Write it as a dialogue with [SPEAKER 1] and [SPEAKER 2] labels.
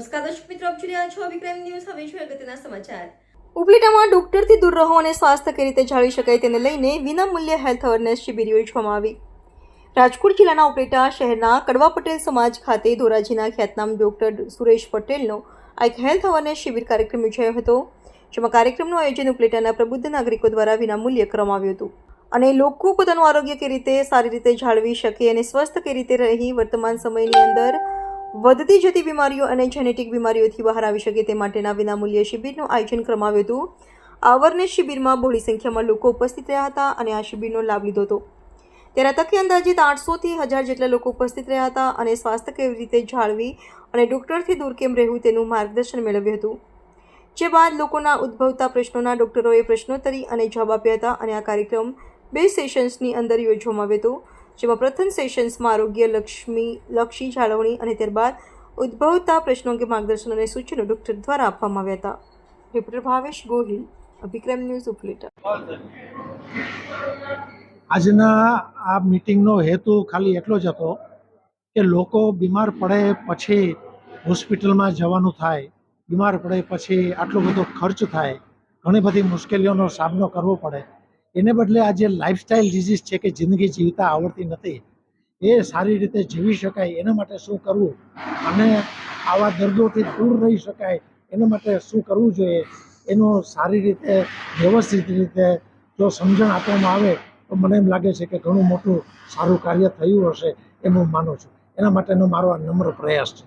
[SPEAKER 1] નમસ્કાર દર્શક મિત્રો, આપ જોઈ રહ્યા છો વિક્રમ ન્યૂઝ. હવે જોઈએ અગત્યના સમાચાર.
[SPEAKER 2] ઉપલેટામાં ડોક્ટરથી દૂર રહો અને સ્વાસ્થ્ય કઈ રીતે જાળવી શકાય તેને લઈને વિનામૂલ્ય હેલ્થ અવેરનેસ શિબિર યોજવામાં આવી. રાજકોટ જિલ્લાના ઉપલેટા શહેરના કડવા પટેલ સમાજ ખાતે ધોરાજીના ખ્યાતનામ ડોક્ટર સુરેશ પટેલનો આ એક હેલ્થ અવેરનેસ શિબિર કાર્યક્રમ યોજાયો હતો, જેમાં કાર્યક્રમનું આયોજન ઉપલેટાના પ્રબુદ્ધ નાગરિકો દ્વારા વિનામૂલ્યે કરવામાં હતું. અને લોકો પોતાનું આરોગ્ય કઈ રીતે સારી રીતે જાળવી શકે અને સ્વસ્થ કઈ રીતે રહી વર્તમાન સમયની અંદર વધતી જતી બીમારીઓ અને જેનેટિક બીમારીઓથી બહાર આવી શકે તે માટેના વિનામૂલ્ય શિબિરનું આયોજન કરવામાં આવ્યું હતું. આવરને શિબિરમાં બહોળી સંખ્યામાં લોકો ઉપસ્થિત રહ્યા હતા અને આ શિબિરનો લાભ લીધો હતો. તેના તકે અંદાજિત આઠસોથી હજાર જેટલા લોકો ઉપસ્થિત રહ્યા હતા અને સ્વાસ્થ્ય કેવી રીતે જાળવી અને ડૉક્ટરથી દૂર કેમ રહેવું તેનું માર્ગદર્શન મેળવ્યું હતું. જે બાદ લોકોના ઉદ્ભવતા પ્રશ્નોના ડૉક્ટરોએ પ્રશ્નોત્તરી અને જવાબ આપ્યા હતા અને આ કાર્યક્રમ બે સેશન્સની અંદર યોજવામાં આવ્યો હતો. જેમાં પ્રથમ સેશન્સમાં આરોગ્ય લક્ષ્મી, લક્ષી જાળવણી અને ત્યારબાદ ઉદ્ભવતા પ્રશ્નો અંગે માર્ગદર્શન અને સૂચનો ડૉક્ટર દ્વારા આપવામાં આવ્યા હતા. Reporter Bhavesh Gohil, Abhikram news Upleta.
[SPEAKER 3] આજના આ મિટિંગનો હેતુ ખાલી એટલો જ હતો કે લોકો બીમાર પડે પછી હોસ્પિટલમાં જવાનું થાય, બીમાર પડે પછી આટલો બધો ખર્ચ થાય, ઘણી બધી મુશ્કેલીઓનો સામનો કરવો પડે. એને બદલે આ જે લાઇફસ્ટાઇલ ડિઝીઝ છે કે જિંદગી જીવતા આવડતી નથી, એ સારી રીતે જીવી શકાય, એના માટે શું કરવું? અને આવા દર્દોથી દૂર રહી શકાય, એના માટે શું કરવું જોઈએ? એનું સારી રીતે, વ્યવસ્થિત રીતે જો સમજણ આપવામાં આવે, તો મને એમ લાગે છે કે ઘણું મોટું સારું કાર્ય થયું હશે, એમ હું માનું છું. એના માટેનો મારો આ નમ્ર પ્રયાસ છે.